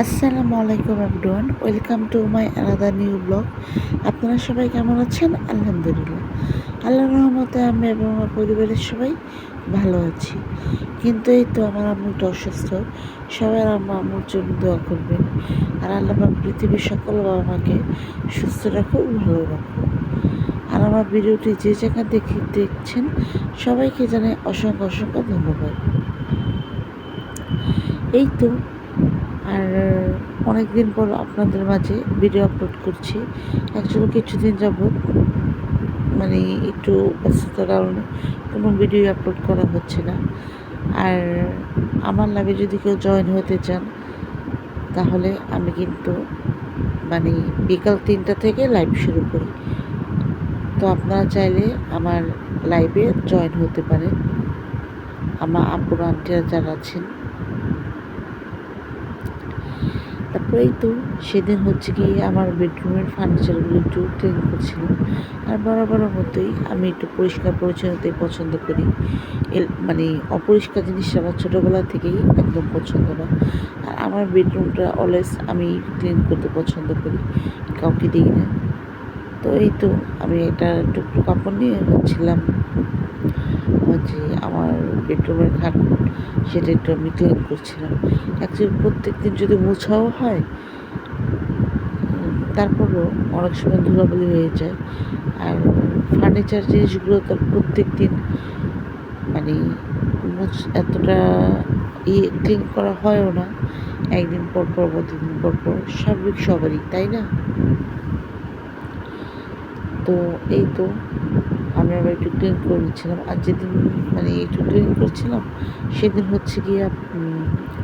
আসসালামু আলাইকুম everyone, welcome to my আলাদা নিউ ব্লগ আপনারা সবাই কেমন আছেন? আলহামদুলিল্লাহ। আল্লাহ রহমতে আমি এবং আমার পরিবারের সবাই ভালো আছি। কিন্তু এই তো আমার আম্মু একটু অসুস্থ। সবাই আমার আম্মুর জন্য দোয়া করবেন। আর আল্লাহ পৃথিবীর সকল বাবা মাকে সুস্থ রাখুক ভালো রাখুক আর আমার ভিডিওটি যে জায়গা দেখি দেখছেন, সবাইকে জানাই অসংখ্য অসংখ্য ধন্যবাদ। এই তো আর অনেক দিন পর আপনাদের মাঝে ভিডিও আপলোড করছি। অ্যাকচুয়ালি কিছুদিন যাবৎ মানে একটু ব্যস্ততার কারণে কোনো ভিডিও আপলোড করা হচ্ছে না। আর আমার লাভে যদি কেউ জয়েন হতে চান, তাহলে আমি কিন্তু মানে বিকাল তিনটা থেকে লাইভ শুরু করি। তো আপনারা চাইলে আমার লাইভে জয়েন হতে পারেন। আমার আপুর আন্টিরা যারা আছেন তারপরেই তো সেদিন হচ্ছে কি আমার বেডরুমের ফার্নিচারগুলো একটু ক্লিন করছিলাম। আর বরাবরের মতোই আমি একটু পরিষ্কার পরিচ্ছন্নতাই পছন্দ করি। মানে অপরিষ্কার জিনিস আমার ছোটোবেলা থেকেই একদম পছন্দ না। আর আমার বেডরুমটা অলওয়েজ আমি ক্লিন করতে পছন্দ করি, কাউকে দিই না। তো এই তো আমি একটা টুকরো কাপড় নিয়ে হচ্ছিলাম যে আমার বেডরুমের খাট সেটা একটু আমি ক্লিন করছিলাম। অ্যাকচুয়ালি প্রত্যেক দিন যদি মোছাও হয়, তারপরও অনেক সময় ধুলাবালি হয়ে যায়। আর ফার্নিচার জিনিসগুলো তো প্রত্যেক দিন মানে এতটা ইয়ে ক্লিন করা হয়ও না। একদিন পর পর দুদিন পর পর, স্বাভাবিক সবারই, তাই না? তো এই তো আমি আবার একটু ক্লিন করে নিচ্ছিলাম। আর যেদিন মানে একটু ক্লিন করছিলাম, সেদিন হচ্ছে গিয়ে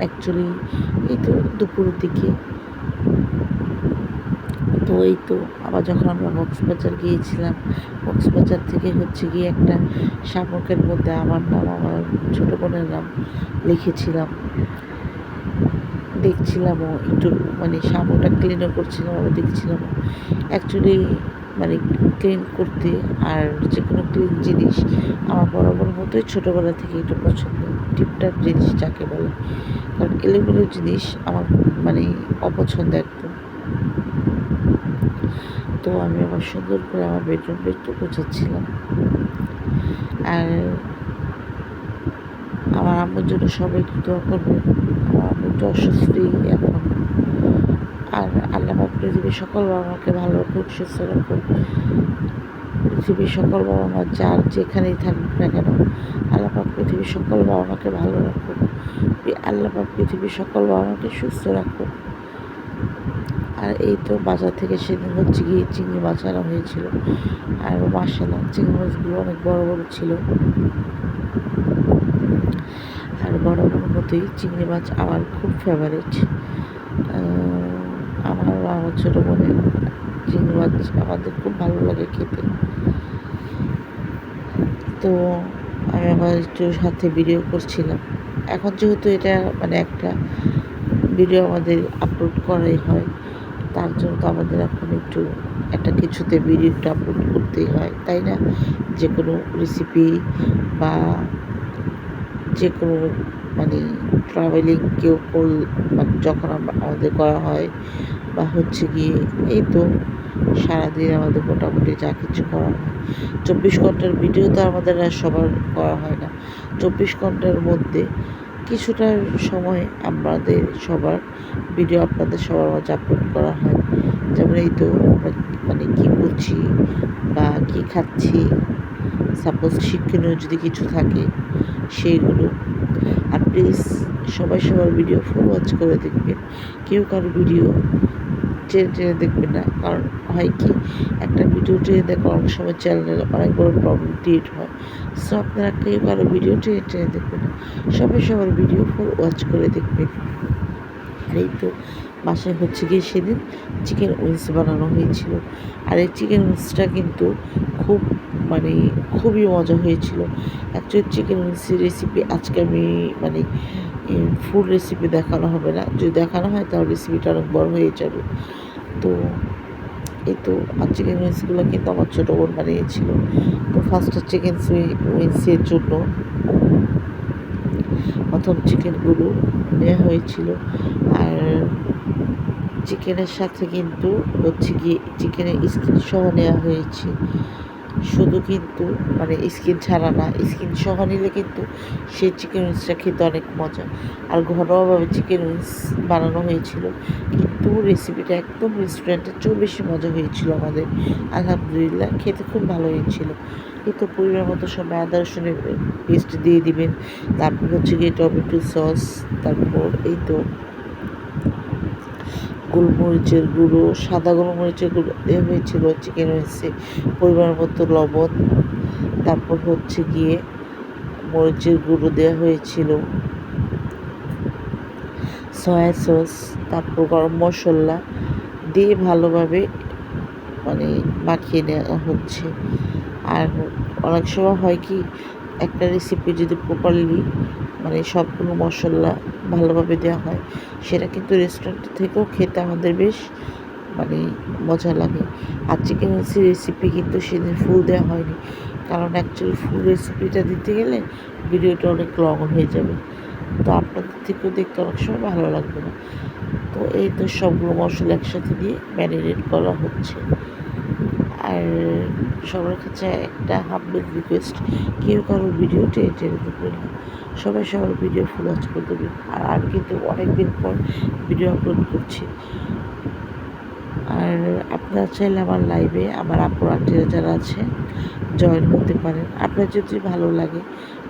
অ্যাকচুয়ালি এই তো দুপুরের দিকে। তো এই তো আবার যখন আমরা কক্সবাজার গিয়েছিলাম, কক্সবাজার থেকে হচ্ছে গিয়ে একটা শামুকের মধ্যে আমার নাম, আমার ছোটো বোনের নাম লিখেছিলাম। দেখছিলামও, একটু মানে শামুকটা ক্লিনও করছিলাম, আবার দেখছিলাম অ্যাকচুয়ালি মানে ক্লিন করতে আর যে কোনো ক্লিন জিনিস আমার বরাবর মতোই ছোটোবেলা থেকে একটু পছন্দ টিপটাপ জিনিস যাকে বলে। কারণ এলোমেলো জিনিস আমার মানে অপছন্দ একদম। তো আমি আমার সুন্দর করে আমার বেডরুমটা একটু গোছাচ্ছিলাম। আর আমার আম্মুর জন্য সবাই একটু দোয়া করবে আমার আম্মু একটু অসুস্থই এখন। পৃথিবীর সকল বাবা মাকে ভালো রাখুক সুস্থ রাখুক। পৃথিবীর সকল বাবা মা যার যেখানেই থাকুক না কেন আল্লাপাক পৃথিবীর সকল বাবা মাকে ভালো রাখুক। আল্লাহ পাক পৃথিবীর সকল বাবা মাকে সুস্থ রাখুক। আর এই তো বাজার থেকে সেদিন হচ্ছে গিয়ে চিংড়ি মাছ আনা হয়েছিল। আর মাসালা চিংড়ি মাছগুলো অনেক বড় বড় ছিল। আর বড় বড় মতোই চিংড়ি মাছ আমার খুব ফেভারিট আমার আমার ছোটো বোনের চিংড়ি মাছ আমাদের খুব ভালো লাগে খেতে। তো আমি আবার একটু সাথে ভিডিও করছিলাম। এখন যেহেতু এটা মানে একটা ভিডিও আমাদের আপলোড করাই হয়, তার জন্য তো আমাদের এখন একটু একটা কিছুতে ভিডিওটা আপলোড করতেই হয়, তাই না? যে কোনো রেসিপি বা যে কোনো মানে ট্রাভেলিং কেউ করল যখন আমাদের করা হয় বা হচ্ছে গিয়ে এই তো সারাদিন আমাদের মোটামুটি যা কিছু করা হয়। চব্বিশ ঘণ্টার ভিডিও তো আমাদের আর সবার করা হয় না। চব্বিশ ঘণ্টার মধ্যে কিছুটা সময় আমাদের সবার ভিডিও আপনাদের সবার মাঝে আপলোড করা হয়। যেমন এই তো আমরা মানে কী করছি বা কী খাচ্ছি? সাপোজ শিক্ষণীয় যদি কিছু থাকে, সেইগুলো প্লিজ সবাই সবার ভিডিও ফুল ওয়াচ করে দেখবে। কেউ কারও ভিডিও টেনে টেনে দেখবে না। কারণ হয় কি, একটা ভিডিও টেনে দেখো অনেক সময় চ্যানেলে অনেক বড় প্রবলেম ক্রিয়েট হয়। সো আপনারা কেউ কারও ভিডিও টেনে টেনে দেখবে না। সবাই সবার ভিডিও ফুল ওয়াচ করে দেখবে। আর এই তো বাসায় হচ্ছে গিয়ে সেদিন চিকেন উইংস বানানো হয়েছিল। আর এই চিকেন উইংসটা কিন্তু খুব মানে খুবই মজা হয়েছিল। অ্যাকচুয়ালি চিকেন উইংসের রেসিপি আজকে আমি মানে ফুল রেসিপি দেখানো হবে না। যদি দেখানো হয় তাহলে রেসিপিটা অনেক বড় হয়ে যাবে। তো এই তো আর চিকেন উইংসগুলো কিন্তু আমার ছোটো বোন বানিয়েছিল। তো ফার্স্টে চিকেন উইংসের জন্য প্রথম চিকেনগুলো নেওয়া হয়েছিল। আর চিকেনের সাথে কিন্তু হচ্ছে গিয়ে চিকেনের স্কিন সহ নেওয়া হয়েছে। শুধু কিন্তু মানে স্কিন ছাড়া না স্কিন সহ নিলে কিন্তু সেই চিকেন উইংসটা খেতে অনেক মজা। আর ঘরোয়াভাবে চিকেন উইংস বানানো হয়েছিল, কিন্তু রেসিপিটা একদম রেস্টুরেন্টের চেয়েও বেশি মজা হয়েছিল আমাদের। আলহামদুলিল্লাহ, খেতে খুব ভালো হয়েছিল। কিন্তু পরিমাণ মতো সবাই আদা রসুনের পেস্ট দিয়ে দিবেন। তারপর হচ্ছে গিয়ে টমেটো সস তারপর এই তো গোলমরিচের গুঁড়ো, সাদা গোলমরিচের গুঁড়ো দেওয়া হয়েছিল চিকেন উইংসে পরিমাণ মতো লবণ। তারপর হচ্ছে গিয়ে মরিচের গুঁড়ো দেওয়া হয়েছিল। সয়া সস, তারপর গরম মশলা দিয়ে ভালোভাবে মানে মাখিয়ে নেওয়া হচ্ছে। আর অনেক সময় হয় কি, একটা রেসিপি যদি প্রপারলি মানে সবগুলো মশলা ভালোভাবে দেওয়া হয়। সেটা কিন্তু রেস্টুরেন্ট থেকেও খেতে আমাদের বেশ মানে মজা লাগে। আর চিকেন মিক্সি রেসিপি কিন্তু সেদিন ফুল দেওয়া হয়নি। কারণ অ্যাকচুয়ালি ফুল রেসিপিটা দিতে গেলে ভিডিওটা অনেক লং হয়ে যাবে। তো আপনাদের থেকেও দেখতে অনেক সময় ভালো লাগবে না। তো এই তো সবগুলো মশলা একসাথে দিয়ে ম্যারিনেট করা হচ্ছে। আর সবার কাছে একটা হাম্বেল রিকোয়েস্ট কেউ কারোর ভিডিও টেনে টেনে দেখবেন না। সবাই সবার ভিডিও ফুল ওয়াচ করে দেবেন আর আমি কিন্তু অনেক দিন পর ভিডিও আপলোড করছি। আর আপনারা চাইলে আমার লাইভে আমার আপুর আন্টিরা যারা আছে জয়েন করতে পারেন। আপনার যদি ভালো লাগে,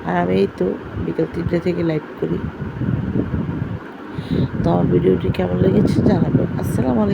আর আমি এই তো বিকাল তিনটে থেকে লাইভ করি। তো আমার ভিডিওটি কেমন লেগেছে জানাবেন। আসসালামু আলাইকুম।